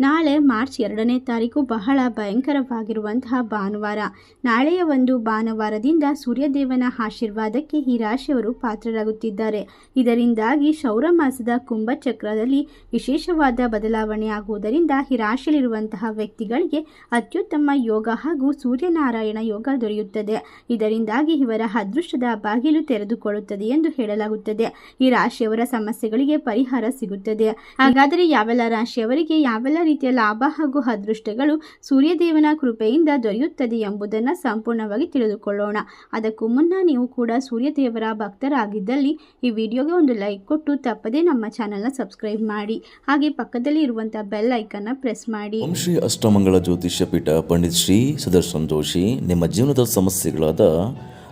ನಾಳೆ ಮಾರ್ಚ್ ಎರಡನೇ ತಾರೀಕು ಬಹಳ ಭಯಂಕರವಾಗಿರುವಂತಹ ಭಾನುವಾರ. ನಾಳೆಯ ಒಂದು ಭಾನುವಾರದಿಂದ ಸೂರ್ಯದೇವನ ಆಶೀರ್ವಾದಕ್ಕೆ ಈ ರಾಶಿಯವರು ಪಾತ್ರರಾಗುತ್ತಿದ್ದಾರೆ. ಇದರಿಂದಾಗಿ ಶೌರ ಮಾಸದ ಕುಂಭಚಕ್ರದಲ್ಲಿ ವಿಶೇಷವಾದ ಬದಲಾವಣೆ ಆಗುವುದರಿಂದ ಈ ರಾಶಿಯಲ್ಲಿರುವಂತಹ ವ್ಯಕ್ತಿಗಳಿಗೆ ಅತ್ಯುತ್ತಮ ಯೋಗ ಹಾಗೂ ಸೂರ್ಯನಾರಾಯಣ ಯೋಗ ದೊರೆಯುತ್ತದೆ. ಇದರಿಂದಾಗಿ ಇವರ ಅದೃಷ್ಟದ ಬಾಗಿಲು ತೆರೆದುಕೊಳ್ಳುತ್ತದೆ ಎಂದು ಹೇಳಲಾಗುತ್ತದೆ. ಈ ರಾಶಿಯವರ ಸಮಸ್ಯೆಗಳಿಗೆ ಪರಿಹಾರ ಸಿಗುತ್ತದೆ. ಹಾಗಾದರೆ ಯಾವೆಲ್ಲ ರಾಶಿಯವರಿಗೆ ಯಾವೆಲ್ಲ ರೀತಿಯ ಲಾಭ ಹಾಗೂ ಅದೃಷ್ಟಗಳು ಸೂರ್ಯದೇವನ ಕೃಪೆಯಿಂದ ದೊರೆಯುತ್ತದೆ ಎಂಬುದನ್ನು ಸಂಪೂರ್ಣವಾಗಿ ತಿಳಿದುಕೊಳ್ಳೋಣ. ಅದಕ್ಕೂ ಮುನ್ನ ನೀವು ಕೂಡ ಸೂರ್ಯದೇವರ ಭಕ್ತರಾಗಿದ್ದಲ್ಲಿ ಈ ವಿಡಿಯೋಗೆ ಒಂದು ಲೈಕ್ ಕೊಟ್ಟು ತಪ್ಪದೇ ನಮ್ಮ ಚಾನಲ್ನ ಸಬ್ಸ್ಕ್ರೈಬ್ ಮಾಡಿ. ಹಾಗೆ ಪಕ್ಕದಲ್ಲಿ ಇರುವಂಥ ಬೆಲ್ ಐಕನ್ನ ಪ್ರೆಸ್ ಮಾಡಿ. ಶ್ರೀ ಅಷ್ಟಮಂಗಳ ಜ್ಯೋತಿಷ್ಯ ಪೀಠ ಪಂಡಿತ್ ಶ್ರೀ ಸುದರ್ಶನ್ ಜೋಶಿ, ನಿಮ್ಮ ಜೀವನದ ಸಮಸ್ಯೆಗಳಾದ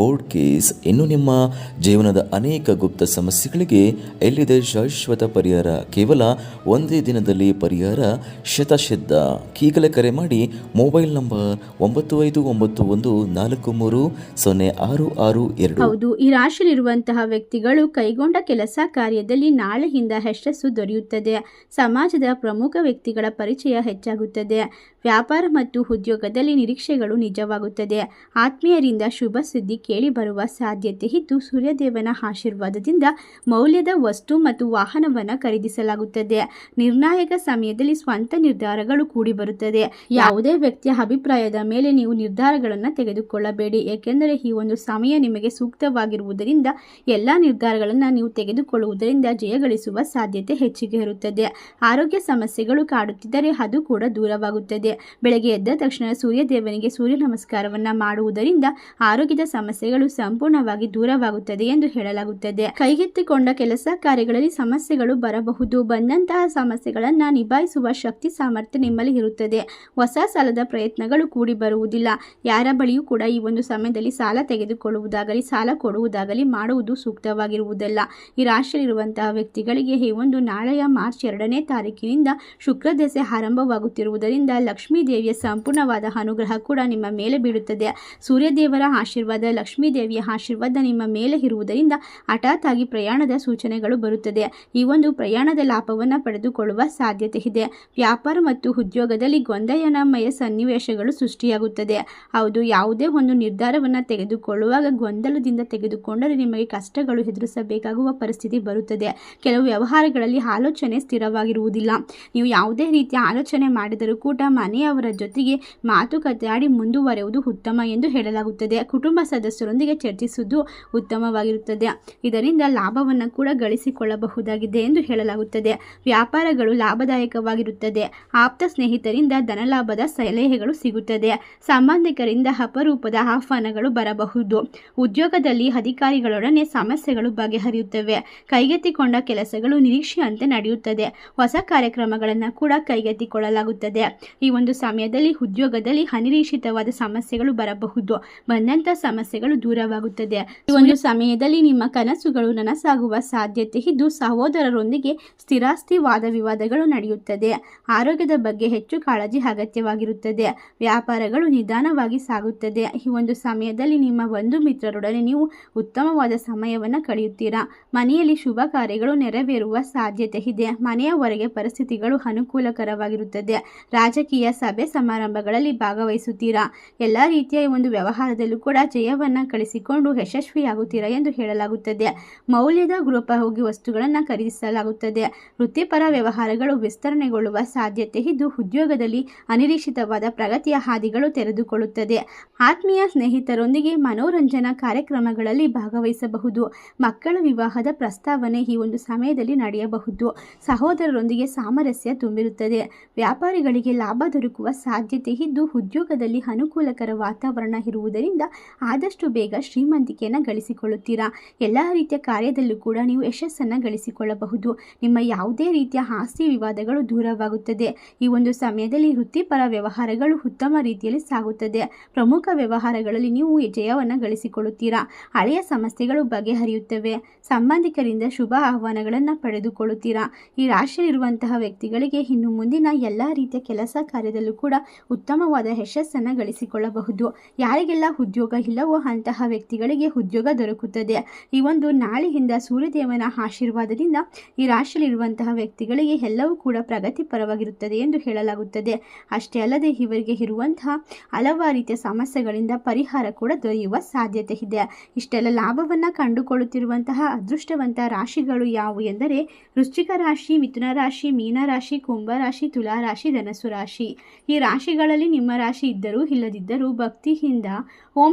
ಕೋರ್ಟ್ ಕೇಸ್ ಇನ್ನು ನಿಮ್ಮ ಜೀವನದ ಅನೇಕ ಗುಪ್ತ ಸಮಸ್ಯೆಗಳಿಗೆ ಎಲ್ಲಿದೆ ಶಾಶ್ವತ ಪರಿಹಾರ? ಕೇವಲ ಒಂದೇ ದಿನದಲ್ಲಿ ಪರಿಹಾರ? ಶತಸಿದ್ಧ ಈಗಲೇ ಕರೆ ಮಾಡಿ ಮೊಬೈಲ್ ನಂಬರ್ ಒಂಬತ್ತು ಐದು ಒಂಬತ್ತು ಒಂದು ನಾಲ್ಕು ಮೂರು ಸೊನ್ನೆ ಆರು ಆರು ಎರಡು. ಹೌದು, ಈ ರಾಶಿಯಲ್ಲಿರುವಂತಹ ವ್ಯಕ್ತಿಗಳು ಕೈಗೊಂಡ ಕೆಲಸ ಕಾರ್ಯದಲ್ಲಿ ನಾಳೆಯಿಂದ ಯಶಸ್ಸು ದೊರೆಯುತ್ತದೆ? ಸಮಾಜದ ಪ್ರಮುಖ ವ್ಯಕ್ತಿಗಳ ಪರಿಚಯ ಹೆಚ್ಚಾಗುತ್ತದೆ. ವ್ಯಾಪಾರ ಮತ್ತು ಉದ್ಯೋಗದಲ್ಲಿ ನಿರೀಕ್ಷೆಗಳು ನಿಜವಾಗುತ್ತದೆ. ಆತ್ಮೀಯರಿಂದ ಶುಭ ಸುದ್ದಿ ಕೇಳಿ ಬರುವ ಸಾಧ್ಯತೆ ಇದ್ದು ಸೂರ್ಯದೇವನ ಆಶೀರ್ವಾದದಿಂದ ಮೌಲ್ಯದ ವಸ್ತು ಮತ್ತು ವಾಹನವನ್ನು ಖರೀದಿಸಲಾಗುತ್ತದೆ. ನಿರ್ಣಾಯಕ ಸಮಯದಲ್ಲಿ ಸ್ವಂತ ನಿರ್ಧಾರಗಳು ಕೂಡಿ ಬರುತ್ತದೆ. ಯಾವುದೇ ವ್ಯಕ್ತಿಯ ಅಭಿಪ್ರಾಯದ ಮೇಲೆ ನೀವು ನಿರ್ಧಾರಗಳನ್ನು ತೆಗೆದುಕೊಳ್ಳಬೇಡಿ. ಏಕೆಂದರೆ ಈ ಒಂದು ಸಮಯ ನಿಮಗೆ ಸೂಕ್ತವಾಗಿರುವುದರಿಂದ ಎಲ್ಲ ನಿರ್ಧಾರಗಳನ್ನು ನೀವು ತೆಗೆದುಕೊಳ್ಳುವುದರಿಂದ ಜಯಗಳಿಸುವ ಸಾಧ್ಯತೆ ಹೆಚ್ಚಿಗೆ ಇರುತ್ತದೆ. ಆರೋಗ್ಯ ಸಮಸ್ಯೆಗಳು ಕಾಡುತ್ತಿದ್ದರೆ ಅದು ಕೂಡ ದೂರವಾಗುತ್ತದೆ. ಬೆಳಗ್ಗೆ ಎದ್ದ ತಕ್ಷಣ ಸೂರ್ಯದೇವನಿಗೆ ಸೂರ್ಯ ನಮಸ್ಕಾರವನ್ನು ಮಾಡುವುದರಿಂದ ಆರೋಗ್ಯದ ಸಮಸ್ಯೆಗಳು ಸಂಪೂರ್ಣವಾಗಿ ದೂರವಾಗುತ್ತದೆ ಎಂದು ಹೇಳಲಾಗುತ್ತದೆ. ಕೈಗೆತ್ತಿಕೊಂಡ ಕೆಲಸ ಕಾರ್ಯಗಳಲ್ಲಿ ಸಮಸ್ಯೆಗಳು ಬರಬಹುದು. ಬಂದಂತಹ ಸಮಸ್ಯೆಗಳನ್ನು ನಿಭಾಯಿಸುವ ಶಕ್ತಿ ಸಾಮರ್ಥ್ಯ ನಿಮ್ಮಲ್ಲಿ ಇರುತ್ತದೆ. ಹೊಸ ಸಾಲದ ಪ್ರಯತ್ನಗಳು ಕೂಡಿ ಬರುವುದಿಲ್ಲ. ಯಾರ ಬಳಿಯೂ ಕೂಡ ಈ ಒಂದು ಸಮಯದಲ್ಲಿ ಸಾಲ ತೆಗೆದುಕೊಳ್ಳುವುದಾಗಲಿ, ಸಾಲ ಕೊಡುವುದಾಗಲಿ ಮಾಡುವುದು ಸೂಕ್ತವಾಗಿರುವುದಲ್ಲ. ಈ ರಾಶಿಯಲ್ಲಿರುವಂತಹ ವ್ಯಕ್ತಿಗಳಿಗೆ ಈ ಒಂದು ನಾಳೆಯ ಮಾರ್ಚ್ ಎರಡನೇ ತಾರೀಕಿನಿಂದ ಶುಕ್ರ ದೆಸೆ ಆರಂಭವಾಗುತ್ತಿರುವುದರಿಂದ ಲಕ್ಷ್ಮೀ ದೇವಿಯ ಸಂಪೂರ್ಣವಾದ ಅನುಗ್ರಹ ಕೂಡ ನಿಮ್ಮ ಮೇಲೆ ಬೀಳುತ್ತದೆ. ಸೂರ್ಯದೇವರ ಆಶೀರ್ವಾದ ಲಕ್ಷ್ಮೀ ದೇವಿಯ ಆಶೀರ್ವಾದ ನಿಮ್ಮ ಮೇಲೆ ಇರುವುದರಿಂದ ಹಠಾತ್ ಆಗಿ ಪ್ರಯಾಣದ ಸೂಚನೆಗಳು ಬರುತ್ತದೆ. ಈ ಒಂದು ಪ್ರಯಾಣದ ಲಾಭವನ್ನು ಪಡೆದುಕೊಳ್ಳುವ ಸಾಧ್ಯತೆ ಇದೆ. ವ್ಯಾಪಾರ ಮತ್ತು ಉದ್ಯೋಗದಲ್ಲಿ ಗೊಂದಲಮಯ ಸನ್ನಿವೇಶಗಳು ಸೃಷ್ಟಿಯಾಗುತ್ತದೆ. ಹೌದು, ಯಾವುದೇ ಒಂದು ನಿರ್ಧಾರವನ್ನು ತೆಗೆದುಕೊಳ್ಳುವಾಗ ಗೊಂದಲದಿಂದ ತೆಗೆದುಕೊಂಡರೆ ನಿಮಗೆ ಕಷ್ಟಗಳು ಎದುರಿಸಬೇಕಾಗುವ ಪರಿಸ್ಥಿತಿ ಬರುತ್ತದೆ. ಕೆಲವು ವ್ಯವಹಾರಗಳಲ್ಲಿ ಆಲೋಚನೆ ಸ್ಥಿರವಾಗಿರುವುದಿಲ್ಲ. ನೀವು ಯಾವುದೇ ರೀತಿಯ ಆಲೋಚನೆ ಮಾಡಿದರೂ ಕೂಡ ಮನೆಯವರ ಜೊತೆಗೆ ಮಾತುಕತೆ ಆಡಿ ಮುಂದುವರೆಯುವುದು ಉತ್ತಮ ಎಂದು ಹೇಳಲಾಗುತ್ತದೆ. ಕುಟುಂಬ ಸದಸ್ಯರೊಂದಿಗೆ ಚರ್ಚಿಸುವುದು ಉತ್ತಮವಾಗಿರುತ್ತದೆ. ಇದರಿಂದ ಲಾಭವನ್ನು ಕೂಡ ಗಳಿಸಿಕೊಳ್ಳಬಹುದಾಗಿದೆ ಎಂದು ಹೇಳಲಾಗುತ್ತದೆ. ವ್ಯಾಪಾರಗಳು ಲಾಭದಾಯಕವಾಗಿರುತ್ತದೆ. ಆಪ್ತ ಸ್ನೇಹಿತರಿಂದ ಧನಲಾಭದ ಸಲಹೆಗಳು ಸಿಗುತ್ತದೆ. ಸಂಬಂಧಿಕರಿಂದ ಅಪರೂಪದ ಆಹ್ವಾನಗಳು ಬರಬಹುದು. ಉದ್ಯೋಗದಲ್ಲಿ ಅಧಿಕಾರಿಗಳೊಡನೆ ಸಮಸ್ಯೆಗಳು ಬಗೆಹರಿಯುತ್ತವೆ. ಕೈಗೆತ್ತಿಕೊಂಡ ಕೆಲಸಗಳು ನಿರೀಕ್ಷೆಯಂತೆ ನಡೆಯುತ್ತದೆ. ಹೊಸ ಕಾರ್ಯಕ್ರಮಗಳನ್ನು ಕೂಡ ಕೈಗೆತ್ತಿಕೊಳ್ಳಲಾಗುತ್ತದೆ. ಈ ಒಂದು ಸಮಯದಲ್ಲಿ ಉದ್ಯೋಗದಲ್ಲಿ ಅನಿರೀಕ್ಷಿತವಾದ ಸಮಸ್ಯೆಗಳು ಬರಬಹುದು. ಬಂದಂಥ ಸಮಸ್ಯೆಗಳು ದೂರವಾಗುತ್ತದೆ. ಈ ಒಂದು ಸಮಯದಲ್ಲಿ ನಿಮ್ಮ ಕನಸುಗಳು ನನಸಾಗುವ ಸಾಧ್ಯತೆ ಇದ್ದು ಸಹೋದರರೊಂದಿಗೆ ಸ್ಥಿರಾಸ್ತಿ ವಾದ ವಿವಾದಗಳು ನಡೆಯುತ್ತದೆ. ಆರೋಗ್ಯದ ಬಗ್ಗೆ ಹೆಚ್ಚು ಕಾಳಜಿ ಅಗತ್ಯವಾಗಿರುತ್ತದೆ. ವ್ಯಾಪಾರಗಳು ನಿಧಾನವಾಗಿ ಸಾಗುತ್ತದೆ. ಈ ಒಂದು ಸಮಯದಲ್ಲಿ ನಿಮ್ಮ ಬಂಧು ಮಿತ್ರರೊಡನೆ ನೀವು ಉತ್ತಮವಾದ ಸಮಯವನ್ನು ಕಳೆಯುತ್ತೀರಾ? ಮನೆಯಲ್ಲಿ ಶುಭ ಕಾರ್ಯಗಳು ನೆರವೇರುವ ಸಾಧ್ಯತೆ ಇದೆ. ಮನೆಯ ಹೊರಗೆ ಪರಿಸ್ಥಿತಿಗಳು ಅನುಕೂಲಕರವಾಗಿರುತ್ತದೆ. ರಾಜಕೀಯ ಸಭೆ ಸಮಾರಂಭಗಳಲ್ಲಿ ಭಾಗವಹಿಸುತ್ತೀರಾ? ಎಲ್ಲ ರೀತಿಯ ಒಂದು ವ್ಯವಹಾರದಲ್ಲೂ ಕೂಡ ಜಯವನ್ನು ಗಳಿಸಿಕೊಂಡು ಯಶಸ್ವಿಯಾಗುತ್ತೀರಾ ಎಂದು ಹೇಳಲಾಗುತ್ತದೆ. ಮೌಲ್ಯದ ಗೃಹೋಪಯೋಗಿ ವಸ್ತುಗಳನ್ನು ಖರೀದಿಸಲಾಗುತ್ತದೆ. ವೃತ್ತಿಪರ ವ್ಯವಹಾರಗಳು ವಿಸ್ತರಣೆಗೊಳ್ಳುವ ಸಾಧ್ಯತೆ ಇದ್ದು ಉದ್ಯೋಗದಲ್ಲಿ ಅನಿರೀಕ್ಷಿತವಾದ ಪ್ರಗತಿಯ ಹಾದಿಗಳು ತೆರೆದುಕೊಳ್ಳುತ್ತದೆ. ಆತ್ಮೀಯ ಸ್ನೇಹಿತರೊಂದಿಗೆ ಮನೋರಂಜನಾ ಕಾರ್ಯಕ್ರಮಗಳಲ್ಲಿ ಭಾಗವಹಿಸಬಹುದು. ಮಕ್ಕಳ ವಿವಾಹದ ಪ್ರಸ್ತಾವನೆ ಈ ಒಂದು ಸಮಯದಲ್ಲಿ ನಡೆಯಬಹುದು. ಸಹೋದರರೊಂದಿಗೆ ಸಾಮರಸ್ಯ ತುಂಬಿರುತ್ತದೆ. ವ್ಯಾಪಾರಿಗಳಿಗೆ ಲಾಭ ದೊರಕುವ ಸಾಧ್ಯತೆ ಇದ್ದು ಉದ್ಯೋಗದಲ್ಲಿ ಅನುಕೂಲಕರ ವಾತಾವರಣ ಇರುವುದರಿಂದ ಆದಷ್ಟು ಆದಷ್ಟು ಬೇಗ ಶ್ರೀಮಂತಿಕೆಯನ್ನು ಗಳಿಸಿಕೊಳ್ಳುತ್ತೀರಾ? ಎಲ್ಲ ರೀತಿಯ ಕಾರ್ಯದಲ್ಲೂ ಕೂಡ ನೀವು ಯಶಸ್ಸನ್ನು ಗಳಿಸಿಕೊಳ್ಳಬಹುದು. ನಿಮ್ಮ ಯಾವುದೇ ರೀತಿಯ ಆಸ್ತಿ ವಿವಾದಗಳು ದೂರವಾಗುತ್ತದೆ. ಈ ಒಂದು ಸಮಯದಲ್ಲಿ ವೃತ್ತಿಪರ ವ್ಯವಹಾರಗಳು ಉತ್ತಮ ರೀತಿಯಲ್ಲಿ ಸಾಗುತ್ತದೆ. ಪ್ರಮುಖ ವ್ಯವಹಾರಗಳಲ್ಲಿ ನೀವು ಜಯವನ್ನು ಗಳಿಸಿಕೊಳ್ಳುತ್ತೀರಾ? ಹಳೆಯ ಸಮಸ್ಯೆಗಳು ಬಗೆಹರಿಯುತ್ತವೆ. ಸಂಬಂಧಿಕರಿಂದ ಶುಭ ಆಹ್ವಾನಗಳನ್ನು ಪಡೆದುಕೊಳ್ಳುತ್ತೀರಾ? ಈ ರಾಶಿಯಲ್ಲಿರುವಂತಹ ವ್ಯಕ್ತಿಗಳಿಗೆ ಇನ್ನು ಮುಂದಿನ ಎಲ್ಲ ರೀತಿಯ ಕೆಲಸ ಕಾರ್ಯದಲ್ಲೂ ಕೂಡ ಉತ್ತಮವಾದ ಯಶಸ್ಸನ್ನು ಗಳಿಸಿಕೊಳ್ಳಬಹುದು. ಯಾರಿಗೆಲ್ಲ ಉದ್ಯೋಗ ಇಲ್ಲವೋ ಅಂತಹ ವ್ಯಕ್ತಿಗಳಿಗೆ ಉದ್ಯೋಗ ದೊರಕುತ್ತದೆ. ಈ ಒಂದು ನಾಳೆಯಿಂದ ಸೂರ್ಯದೇವನ ಆಶೀರ್ವಾದದಿಂದ ಈ ರಾಶಿಯಲ್ಲಿರುವಂತಹ ವ್ಯಕ್ತಿಗಳಿಗೆ ಎಲ್ಲವೂ ಕೂಡ ಪ್ರಗತಿಪರವಾಗಿರುತ್ತದೆ ಎಂದು ಹೇಳಲಾಗುತ್ತದೆ. ಅಷ್ಟೇ ಅಲ್ಲದೆ ಇವರಿಗೆ ಇರುವಂತಹ ಹಲವಾರು ರೀತಿಯ ಸಮಸ್ಯೆಗಳಿಂದ ಪರಿಹಾರ ಕೂಡ ದೊರೆಯುವ ಸಾಧ್ಯತೆ ಇದೆ. ಇಷ್ಟೆಲ್ಲ ಲಾಭವನ್ನು ಕಂಡುಕೊಳ್ಳುತ್ತಿರುವಂತಹ ಅದೃಷ್ಟವಂತ ರಾಶಿಗಳು ಯಾವುವು ಎಂದರೆ ವೃಶ್ಚಿಕ ರಾಶಿ, ಮಿಥುನ ರಾಶಿ ಮೀನರಾಶಿ ರಾಶಿ, ಕುಂಭ ರಾಶಿ, ತುಲಾ ರಾಶಿ ಈ ರಾಶಿಗಳಲ್ಲಿ ನಿಮ್ಮ ರಾಶಿ ಇದ್ದರೂ ಇಲ್ಲದಿದ್ದರೂ ಭಕ್ತಿಯಿಂದ ಓಂ